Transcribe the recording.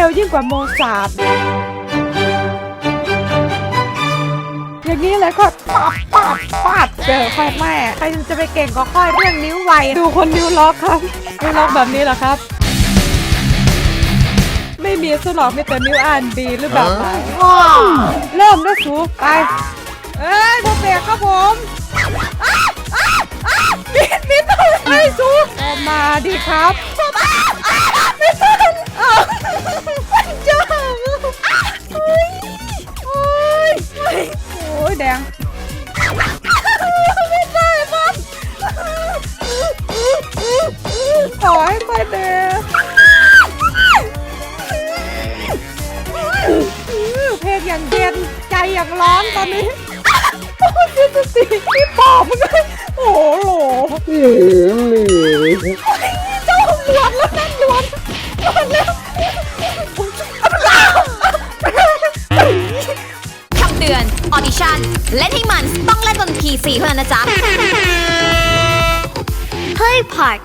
กว่าโมซาร์ทอย่างนี้เลยก็ปับปับปับเจอค่อยแม่ใครจะไปเก่งก็ค่อยเรื่องนิ้วไวดูคนนิ้วล็อกครับนิ้วล็อกแบบนี้เหรอครับ ไม่มีสลอกมีแต่นิ้วอ่านดีหรือแบบไหนว้าวเริ่มด้วยสูไป เอ้ยพวกเปียกครับผมอ้าอ้าอ้าบิดบิดอะไรสูออกมาดิครับอ้าอ้าไม่ทัน แดง ไม่ได้ครับขอให้ไปเดงเพลงอย่างเย็นใจอย่างร้อนตอนนี้โอ้ยสิสิพี่ปอบมันเลยโอ้โหโหือน ออดิชั่น เล่นให้มันต้องเล่นบน PC เท่านั้นนะจ๊ะเฮ้ยพัก